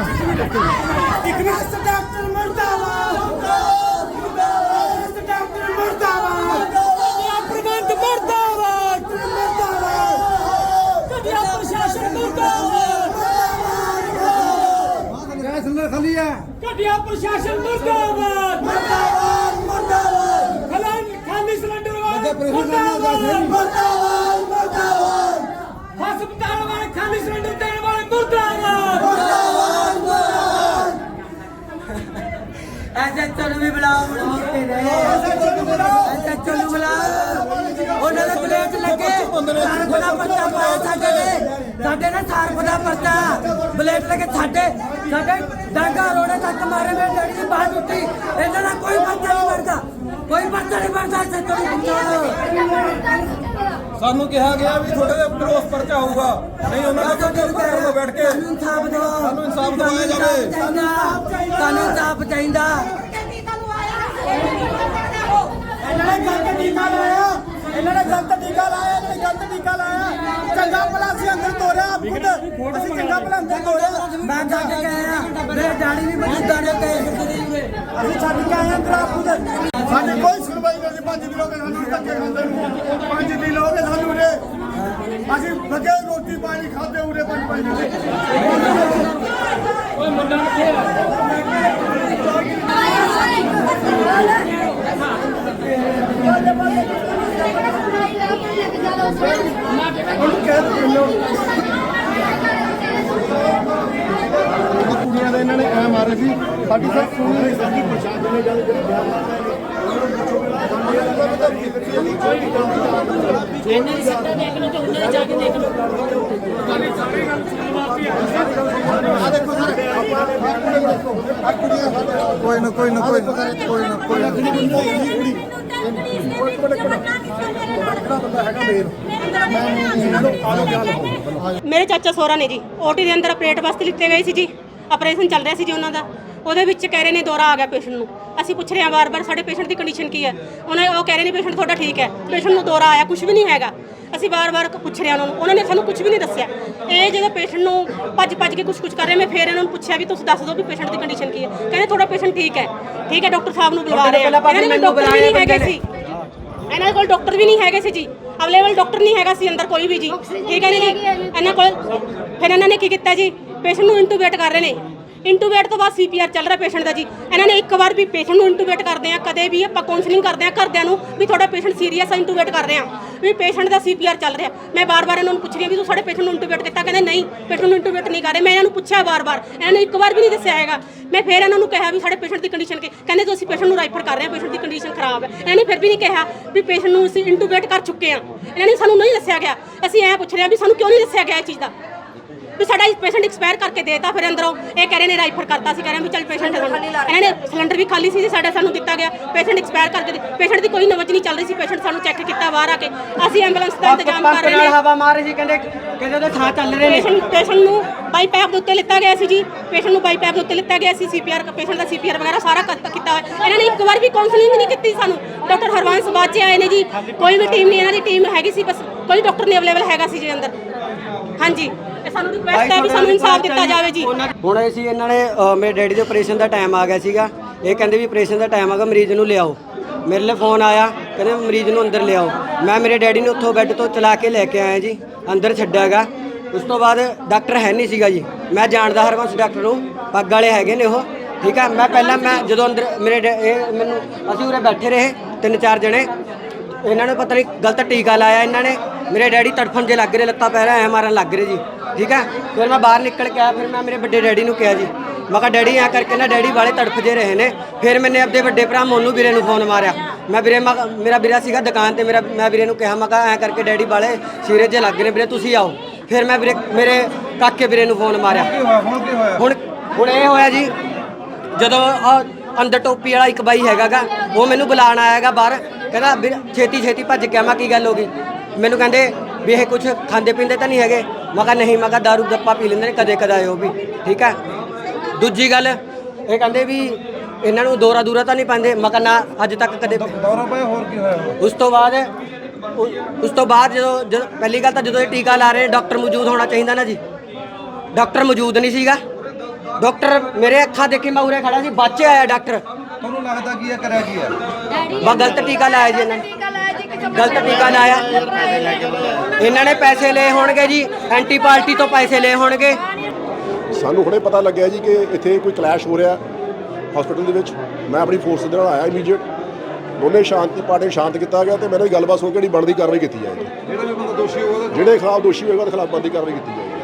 ਇੱਕ minute doctor ਮਰਦਾਬਾਦ ਮੁਰਦਾਬਾਦ doctor ਮਰਦਾਬਾਦ ਪ੍ਰਬੰਧ ਮਰਦਾਬਾਦ ਮਰਦਾਬਾਦ ਕਟਿਆ ਪ੍ਰਸ਼ਾਸਨ ਮਰਦਾਬਾਦ ਗੈਸ ਸਿਲੰਡਰ ਖਾਲੀ ਹੈ। ਕਟਿਆ ਪ੍ਰਸ਼ਾਸਨ ਮਰਦਾਬਾਦ ਮਰਦਾਬਾਦ ਮਰਦਾਬਾਦ ਖਾਲੀ ਖਾਲੀ ਸਿਲੰਡਰ ਵਾਲੇ ਮਰਦਾਬਾਦ, ਮਰਦਾਬਾਦ ਮਰਦਾਬਾਦ ਹਸਪਤਾਲ ਵਾਲੇ ਖਾਲੀ ਸਿਲੰਡਰ ਦੇਣ ਐਸੇ ਚਲੂ ਵੀ ਬੁਲਾਓ ਬੁਲਾਓ ਤੇਰੇ ਐਸੇ ਚਲੂ ਬੁਲਾਓ ਉਹਨਾਂ ਦਾ ਪਲੇਟ ਲੱਗੇ। ਸਾਰ ਖੁਦਾ ਪਰਚਾ ਪਾਇਆ ਸਾਡੇ ਨੇ। ਸਾਡੇ ਨੇ ਸਾਰ ਖੁਦਾ ਪਰਚਾ। ਬਲੇਟ ਲੱਗੇ ਸਾਡੇ। ਸਾਡੇ ਡਾਂਗਾ ਰੋੜੇ ਤੱਕ ਮਾਰੇ ਮੇਰੇ ਡੈਡੀ ਦੀ ਬਾਹ ਟੁੱਟੀ। ਇਹਨਾਂ ਦਾ ਕੋਈ ਪਰਚਾ ਨਹੀਂ ਬਣਦਾ। ਕੋਈ ਪਰਚਾ ਨਹੀਂ ਬਣਦਾ ਐਸੇ ਚਲੂ ਬੁਲਾਓ ਸਾਨੂੰ ਕਿਹਾ ਗਿਆ ਵੀ ਤੁਹਾਡੇ ਦੇ ਉਸ ਪਰਚਾ ਹੋਊਗਾ। ਨਹੀਂ ਉਹਨਾਂ ਦਾ ਕਰੋ ਬੈਠ ਕੇ। ਸਾਨੂੰ ਇਨਸਾਫ ਦਿਵਾਇਆ ਜਾਵੇ। ਸਾਨੂੰ ਇਨਸਾਫ ਚਾਹੀਦਾ। ਇਹਨਾਂ ਨੇ ਗਲਤ ਟੀਕਾ ਲਾਇਆ। ਇਹਨਾਂ ਨੇ ਗਲਤ ਟੀਕਾ ਲਾਇਆ, ਇਹਨਾਂ ਨੇ ਗਲਤ ਟੀਕਾ ਲਾਇਆ। ਚੰਗਾ ਭਲਾ ਅਸੀਂ ਅੰਦਰ ਤੋਰਿਆ ਖੁਦ। ਅਸੀਂ ਚੰਗਾ ਭਲਾ ਅੰਦਰ ਤੋਰਿਆ। ਮੈਂ ਛੱਡ ਕੇ ਆਇਆ। ਮੇਰੇ ਡੈਡੀ ਵੀ ਮੌਜੂਦਾ ਨੇ ਤੇ ਅਸੀਂ ਛੱਡ ਕੇ ਆਏ ਅੰਦਰ ਆਪ ਖੁਦ। ਸਾਡੀ ਕੋਈ ਸੁਣਵਾਈ ਨਹੀਂ ਪੰਜ ਦਿਨ ਹੋ ਗਏ ਸਾਨੂੰ ਧੱਕੇ ਖਾਂਦੇ ਨੂੰ। ਪੰਜ ਦਿਨ ਹੋ ਗਏ ਸਾਨੂੰ ਉਰੇ ਅਸੀਂ ਬਗੈਰ ਰੋਟੀ ਪਾਣੀ ਖਾਦੇ, ਉਰੇ ਪੰਜ ਪੰਜ ਦਿਨ ਕੁੜੀਆਂ ਦੇ ਇਹਨਾਂ ਨੇ ਐ ਮਾਰੇ ਸੀ ਸਾਡੀ ਸਭ ਸੁਣੀ ਨਹੀਂ ਸਾਡੀ ਪ੍ਰਸ਼ਾਸਨ ਨੇ ਗੱਲ ਕਰੀ ਬਿਆਨ ਕੋਈ ਨਾ ਕੋਈ ਨਾ ਕੋਈ ਨਾ ਕੋਈ ਨਾ ਕੋਈ ਨਾ। ਮੇਰੇ ਚਾਚਾ ਸੋਹਰਾ ਨੇ ਜੀ ਓਟੀ ਦੇ ਅੰਦਰ ਅਪਰੇਟ ਵਾਸਤੇ ਲਿੱਤੇ ਗਏ ਸੀ ਜੀ ਆਪਰੇਸ਼ਨ ਚੱਲ ਰਿਹਾ ਸੀ ਜੀ ਉਹਨਾਂ ਦਾ। ਉਹਦੇ ਵਿੱਚ ਕਹਿ ਰਹੇ ਨੇ ਦੌਰਾ ਆ ਗਿਆ ਪੇਸ਼ੈਂਟ ਨੂੰ। ਅਸੀਂ ਪੁੱਛ ਰਹੇ ਹਾਂ ਵਾਰ-ਵਾਰ ਸਾਡੇ ਪੇਸ਼ੈਂਟ ਦੀ ਕੰਡੀਸ਼ਨ ਕੀ ਹੈ। ਉਹਨਾਂ ਉਹ ਕਹਿ ਰਹੇ ਨੇ ਪੇਸ਼ੈਂਟ ਤੁਹਾਡਾ ਠੀਕ ਹੈ। ਪੇਸ਼ੈਂਟ ਨੂੰ ਦੌਰਾ ਆਇਆ ਕੁਝ ਵੀ ਨਹੀਂ ਹੈਗਾ। ਅਸੀਂ ਵਾਰ-ਵਾਰ ਪੁੱਛ ਰਹੇ ਹਾਂ ਉਹਨਾਂ। ਨੂੰ ਉਹਨਾਂ ਨੇ ਸਾਨੂੰ ਕੁਝ ਵੀ ਨਹੀਂ ਦੱਸਿਆ। ਇਹ ਜਦੋਂ ਪੇਸ਼ੈਂਟ ਨੂੰ ਭੱਜ-ਭੱਜ ਕੇ ਕੁਝ-ਕੁਝ ਕਰ ਰਹੇ ਮੈਂ ਫੇਰ ਇਹਨਾਂ ਨੂੰ ਪੁੱਛਿਆ ਵੀ ਤੁਸੀਂ ਦੱਸ ਦਿਓ ਵੀ ਪੇਸ਼ੈਂਟ ਦੀ ਕੰਡੀਸ਼ਨ ਕੀ ਹੈ। ਕਹਿੰਦੇ ਤੁਹਾਡਾ ਪੇਸ਼ੈਂਟ ਠੀਕ ਹੈ। ਠੀਕ ਹੈ ਡਾਕਟਰ ਸਾਹਿਬ ਨੂੰ ਬੁਲਵਾ ਰਹੇ ਆ ਇਹਨਾਂ ਨੇ ਡਾਕਟਰ ਵੀ ਨਹੀਂ ਹੈਗੇ ਸੀ। ਇਹਨਾਂ ਕੋਲ ਡਾਕਟਰ ਵੀ ਨਹੀਂ ਹੈਗੇ ਸੀ ਜੀ। ਅਵੇਲੇਬਲ ਡਾਕਟਰ ਨਹੀਂ ਹੈਗਾ ਸੀ ਅੰਦਰ ਕੋਈ ਵੀ ਜੀ। ਠੀਕ ਹੈ ਜੀ। ਇਹਨਾਂ ਕੋਲ ਫਿਰ ਇਹਨਾਂ ਨੇ ਕੀ ਕੀਤਾ ਜੀ? ਪੇਸ਼ੈਂਟ ਨੂੰ ਇੰਟੂਬੇਟ ਕਰ ਰਹੇ ਨੇ। ਇੰਟੂਬੇਟ ਤੋਂ ਬਾਅਦ ਸੀਪੀਆਰ ਚੱਲ ਰਿਹਾ ਪੇਸ਼ੈਂਟ ਦਾ ਜੀ। ਇਹਨਾਂ ਨੇ ਇੱਕ ਵਾਰ ਵੀ ਪੇਸ਼ੈਂਟ ਨੂੰ ਇੰਟੂਬੇਟ ਕਰਦੇ ਆ, ਕਦੇ ਵੀ ਆਪਾਂ ਕਾਉਂਸਲਿੰਗ ਕਰਦੇ ਆ, ਘਰਦਿਆਂ ਨੂੰ ਵੀ ਤੁਹਾਡਾ ਪੇਸ਼ੈਂਟ ਸੀਰੀਅਸ ਹੈ ਇੰਟੂਬੇਟ ਕਰ ਰਹੇ ਆ। ਵੀ ਪੇਸ਼ੈਂਟ ਦਾ ਸੀਪੀਆਰ ਚੱਲ ਰਿਹਾ। ਮੈਂ ਬਾਰ-ਬਾਰ ਇਹਨਾਂ ਨੂੰ ਪੁੱਛ ਰਹੀ ਹਾਂ ਵੀ ਤੂੰ ਸਾਡੇ ਪੇਸ਼ੈਂਟ ਨੂੰ ਇੰਟੂਬੇਟ ਕੀਤਾ? ਕਹਿੰਦੇ ਨਹੀਂ ਪੇਸ਼ੈਂਟ ਨੂੰ ਇੰਟੂਬੇਟ ਨਹੀਂ ਕਰ ਰਹੇ। ਮੈਂ ਇਹਨਾਂ ਨੂੰ ਪੁੱਛਿਆ ਬਾਰ-ਬਾਰ ਇਹਨਾਂ ਨੇ ਇੱਕ ਵਾਰ ਵੀ ਨਹੀਂ ਦੱਸਿਆ ਹੈਗਾ। ਮੈਂ ਫਿਰ ਇਹਨਾਂ ਨੂੰ ਕਿਹਾ ਵੀ ਸਾਡੇ ਪੇਸ਼ੈਂਟ ਦੀ ਕੰਡੀਸ਼ਨ ਕੀ? ਕਹਿੰਦੇ ਤੁਸੀਂ ਪੇਸ਼ੈਂਟ ਨੂੰ ਰਾਈਫਰ ਕਰ ਰਹੇ ਆ ਪੇਸ਼ੈਂਟ ਦੀ ਕੰਡੀਸ਼ਨ ਖਰਾਬ ਹੈ। ਇਹਨਾਂ ਨੇ ਫਿਰ ਵੀ ਨਹੀਂ ਕਿਹਾ ਵੀ ਪੇਸ਼ੈਂਟ ਨੂੰ ਅਸੀਂ ਇੰਟੂਬੇਟ ਕਰ ਚੁੱਕੇ ਆ ਇਹਨਾਂ ਨੇ ਸਾਨੂੰ ਨਹੀਂ ਦੱਸਿਆ ਗਿਆ। ਅਸੀਂ ਐ ਪੁੱਛ ਰਹੇ ਆ ਵੀ ਸਾਨੂੰ ਕਿਉਂ ਨਹੀਂ ਦੱਸਿਆ ਗਿਆ ਇਹ ਚੀਜ਼ ਦਾ? ਵੀ ਸਾਡਾ ਪੇਸ਼ੈਂਟ ਐਕਸਪਾਇਰ ਕਰਕੇ ਦੇਤਾ ਫਿਰ ਅੰਦਰੋਂ ਇਹ ਕਹਿ ਰਹੇ ਨੇ ਰਾਈਫਰ ਕਰਤਾ ਸੀ ਕਹਿ ਰਹੇ ਵੀ ਚੱਲ ਪੇਸ਼ੈਂਟ ਇਹਨਾਂ ਨੇ ਸਿਲੰਡਰ ਵੀ ਖਾਲੀ ਸੀ ਜੀ ਸਾਡਾ ਸਾਨੂੰ ਦਿੱਤਾ ਗਿਆ ਪੇਸ਼ੈਂਟ ਐਕਸਪਾਇਰ ਕਰਕੇ ਪੇਸ਼ੈਂਟ ਦੀ ਕੋਈ ਨਵਜ ਨਹੀਂ ਚੱਲ ਰਹੀ ਸੀ ਪੇਸ਼ੈਂਟ ਸਾਨੂੰ ਚੈੱਕ ਕੀਤਾ ਬਾਹਰ ਆ ਕੇ। ਅਸੀਂ ਐਂਬੂਲੈਂਸ ਦਾ ਇੰਤਜ਼ਾਮ ਕਰ ਰਹੇ ਨੇ। ਹਵਾ ਮਾਰ ਰਹੀ ਸੀ ਕਹਿੰਦੇ ਕਹਿੰਦੇ ਉਹਦੇ ਥਾਂ ਚੱਲ ਰਹੇ ਨੇ। ਪੇਸ਼ੈਂਟ ਪੇਸ਼ੈਂਟ ਨੂੰ ਬਾਈ ਪੈਪ ਦੇ ਉੱਤੇ ਲਿੱਤਾ ਗਿਆ ਸੀ ਜੀ। ਪੇਸ਼ੈਂਟ ਨੂੰ ਬਾਈ ਪੈਪ ਦੇ ਉੱਤੇ ਲਿੱਤਾ ਗਿਆ ਸੀ ਸੀਪੀਆਰ ਪੇਸ਼ੈਂਟ ਦਾ ਸੀਪੀਆਰ ਵਗੈਰਾ ਸਾਰਾ ਕੀਤਾ ਹੋਇਆ। ਇਹਨਾਂ ਨੇ ਇੱਕ ਵਾਰ ਵੀ ਕਾਉਂਸਲਿੰਗ ਨਹੀਂ ਕੀਤੀ ਸਾਨੂੰ। ਡਾਕਟਰ ਹਰਵੰਸ ਬਾਅਦ 'ਚ ਆਏ ਨੇ ਜੀ। ਕੋਈ ਵੀ ਟੀਮ ਨਹੀਂ ਇਹਨਾਂ ਦੀ ਟੀਮ ਹੈਗੀ ਸੀ ਬਸ ਕੋਈ ਡਾਕਟਰ ਨਹੀਂ ਅਵੇਲੇਬਲ ਹੈਗਾ ਸੀ ਜੀ ਅੰਦਰ। ਹਾਂਜੀ। ਇਹ ਸਾਨੂੰ ਰਿਕੁਐਸਟ ਹੈ ਵੀ ਸਾਨੂੰ ਇਨਸਾਫ ਦਿੱਤਾ ਜਾਵੇ ਜੀ। ਹੁਣ ਅਸੀਂ ਇਹਨਾਂ ਨੇ ਅ, ਮੇਰੇ ਡੈਡੀ ਦੇ ਆਪਰੇਸ਼ਨ ਦਾ ਟਾਈਮ ਆ ਗਿਆ ਸੀਗਾ। ਇਹ ਕਹਿੰਦੇ ਵੀ ਆਪਰੇਸ਼ਨ ਦਾ ਟਾਈਮ ਆਗਾ ਮਰੀਜ਼ ਨੂੰ ਲਿਆਓ। ਮੇਰੇ ਲਈ ਫੋਨ ਆਇਆ ਕਹਿੰਦੇ ਮਰੀਜ਼ ਨੂੰ ਅੰਦਰ ਲਿਆਓ। ਮੈਂ ਮੇਰੇ ਡੈਡੀ ਨੂੰ ਉੱਥੋਂ ਬੈੱਡ ਤੋਂ ਚਲਾ ਕੇ ਲੈ ਕੇ ਆਇਆ ਜੀ ਅੰਦਰ ਛੱਡਿਆਗਾ। ਉਸ ਤੋਂ ਬਾਅਦ ਡਾਕਟਰ ਹੈ ਨਹੀਂ ਸੀਗਾ ਜੀ। ਮੈਂ ਜਾਣਦਾ ਹਰਵੰਸ ਡਾਕਟਰ ਨੂੰ ਪੱਗ ਵਾਲੇ ਹੈਗੇ ਨੇ ਉਹ। ਠੀਕ ਹੈ ਮੈਂ ਪਹਿਲਾਂ ਮੈਂ ਜਦੋਂ ਅੰਦਰ ਮੇਰੇ ਡੈ- ਇਹ ਮੈਨੂੰ ਅਸੀਂ ਉਰੇ ਬੈਠੇ ਰਹੇ ਤਿੰਨ ਚਾਰ ਜਣੇ। ਇਹਨਾਂ ਨੂੰ ਪਤਾ ਨਹੀਂ ਗਲਤ ਟੀਕਾ ਲਾਇਆ ਇਹਨਾਂ ਨੇ। ਮੇਰੇ ਡੈਡੀ ਤੜਫਣ ਜੇ ਲੱਗ ਰਹੇ ਲੱਤਾਂ ਪੈਰਾਂ ਐ ਮਾਰਨ ਲੱਗ ਰਹੇ ਜੀ। ਠੀਕ ਹੈ? ਫਿਰ ਮੈਂ ਬਾਹਰ ਨਿਕਲ ਕੇ ਆਇਆ ਫਿਰ ਮੈਂ ਮੇਰੇ ਵੱਡੇ ਡੈਡੀ ਨੂੰ ਕਿਹਾ ਜੀ। ਮੈਂ ਕਿਹਾ ਡੈਡੀ ਐ ਕਰਕੇ ਨਾ ਡੈਡੀ ਵਾਲੇ ਤੜਫ ਜੇ ਰਹੇ ਨੇ। ਫਿਰ ਮੈਨੇ ਆਪਣੇ ਵੱਡੇ ਭਰਾ ਮੋਨੂ ਵੀਰੇ ਨੂੰ ਫੋਨ ਮਾਰਿਆ। ਮੈਂ ਵੀਰੇ ਮੇਰਾ ਵੀਰਾ ਸੀਗਾ ਦੁਕਾਨ ਤੇ ਮੇਰਾ ਮੈਂ ਵੀਰੇ ਨੂੰ ਕਿਹਾ ਮੈਂ ਕਿਹਾ ਐ ਕਰਕੇ ਡੈਡੀ ਵਾਲੇ ਸੀਰੀਅਸ ਜੇ ਲੱਗ ਰਹੇ ਵੀਰੇ ਤੁਸੀਂ ਆਓ। ਫਿਰ ਮੈਂ ਵੀਰੇ ਮੇਰੇ ਕਾਕੇ ਵੀਰੇ ਨੂੰ ਫੋਨ ਮਾਰਿਆ। ਹੁਣ ਕੀ ਹੋਇਆ ਹੁਣ ਹੁਣ ਇਹ ਹੋਇਆ ਜੀ ਜਦੋਂ ਅੰਦਰ ਟੋਪੀ ਵਾਲਾ ਇੱਕ ਬਾਈ ਹੈਗਾਗਾ ਉਹ ਮੈਨੂੰ ਬੁਲਾਣ ਆਇਆਗਾ ਬਾਹਰ। ਕਹਿੰਦਾ ਛੇਤੀ ਛੇਤੀ ਭੱਜ ਕੇ ਮੈਂ ਕੀ ਗੱਲ ਹੋ ਗਈ? ਮੈਨੂੰ ਕਹਿੰਦੇ ਵੀ ਇਹ ਕੁਝ ਖਾਂਦੇ ਪੀਂਦੇ ਤਾਂ ਨਹੀਂ ਹੈਗੇ। ਮੈਂ ਕਿਹਾ ਨਹੀਂ ਮੈਂ ਕਿਹਾ ਦਾਰੂ ਗੱਪਾ ਪੀ ਲੈਂਦੇ ਨੇ ਕਦੇ ਕਦਾਏ ਉਹ ਵੀ ਠੀਕ ਹੈ? ਦੂਜੀ ਗੱਲ ਇਹ ਕਹਿੰਦੇ ਵੀ ਇਹਨਾਂ ਨੂੰ ਦੋਰਾ ਦੂਰਾ ਤਾਂ ਨਹੀਂ ਪਾਉਂਦੇ ਮੈਂ ਕਿਹਾ ਨਾ ਅੱਜ ਤੱਕ ਕਦੇ ਦੌਰਾ ਪਿਆ ਹੋਰ ਕੀ ਹੋਇਆ? ਉਸ ਤੋਂ ਬਾਅਦ ਉਸ ਤੋਂ ਬਾਅਦ ਜਦੋਂ ਜਦੋਂ ਪਹਿਲੀ ਗੱਲ ਤਾਂ ਜਦੋਂ ਇਹ ਟੀਕਾ ਲਾ ਰਹੇ ਡਾਕਟਰ ਮੌਜੂਦ ਹੋਣਾ ਚਾਹੀਦਾ ਨਾ ਜੀ। ਡਾਕਟਰ ਮੌਜੂਦ ਨਹੀਂ ਸੀਗਾ। ਡਾਕਟਰ ਮੇਰੇ ਅੱਖਾਂ ਦੇਖੀ ਮੈਂ ਉਰੇ ਖੜਾ ਸੀ ਬਾਚੇ ਆਇਆ ਡਾਕਟਰ। ਤੁਹਾਨੂੰ ਲੱਗਦਾ ਕੀ ਹੈ ਕਰਿਆ ਕੀ ਹੈ? ਬਾ ਗਲਤ ਟੀਕਾ ਲਾਇਆ ਜੀ ਇਹਨਾਂ ਨੇ। ਗਲਤ ਟੀਕਾ ਲਾਇਆ ਇਹਨਾਂ ਨੇ ਪੈਸੇ ਲਏ ਹੋਣਗੇ ਜੀ ਐਂਟੀ ਪਾਰਟੀ ਤੋਂ ਪੈਸੇ ਲਏ ਹੋਣਗੇ। ਸਾਨੂੰ ਹੁਣੇ ਪਤਾ ਲੱਗਿਆ ਜੀ ਕਿ ਇੱਥੇ ਕੋਈ ਕਲੈਸ਼ ਹੋ ਰਿਹਾ ਹਸਪੀਟਲ ਦੇ ਵਿੱਚ। ਮੈਂ ਆਪਣੀ ਫੋਰਸ ਦੇ ਨਾਲ ਆਇਆ ਇਮੀਡੀਏਟ ਦੋਨੇ ਸ਼ਾਂਤੀ ਪਾਰਟੀ ਸ਼ਾਂਤ ਕੀਤਾ ਗਿਆ ਤੇ ਮੈਨੂੰ ਵੀ ਗੱਲਬਾਤ ਸੁਣ ਕੇ ਜਿਹੜੀ ਬਣਦੀ ਕਾਰਵਾਈ ਕੀਤੀ ਜਾਏਗੀ। ਜਿਹੜਾ ਵੀ ਬੰਦਾ ਦੋਸ਼ੀ ਹੋਊਗਾ ਉਹਦਾ ਜਿਹੜੇ ਖਿਲਾਫ ਦੋਸ਼ੀ ਹੋਏਗਾ ਉਹਦੇ ਖਿਲਾਫ ਬਣਦੀ ਕਾਰਵਾਈ ਕੀਤੀ ਜਾਏਗੀ।